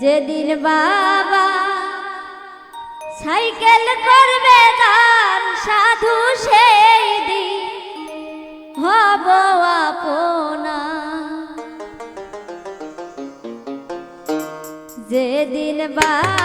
যেদিন বাবা সাইকেল করবে তার সাধু সেই দিন হব আপনা যেদিন বাবা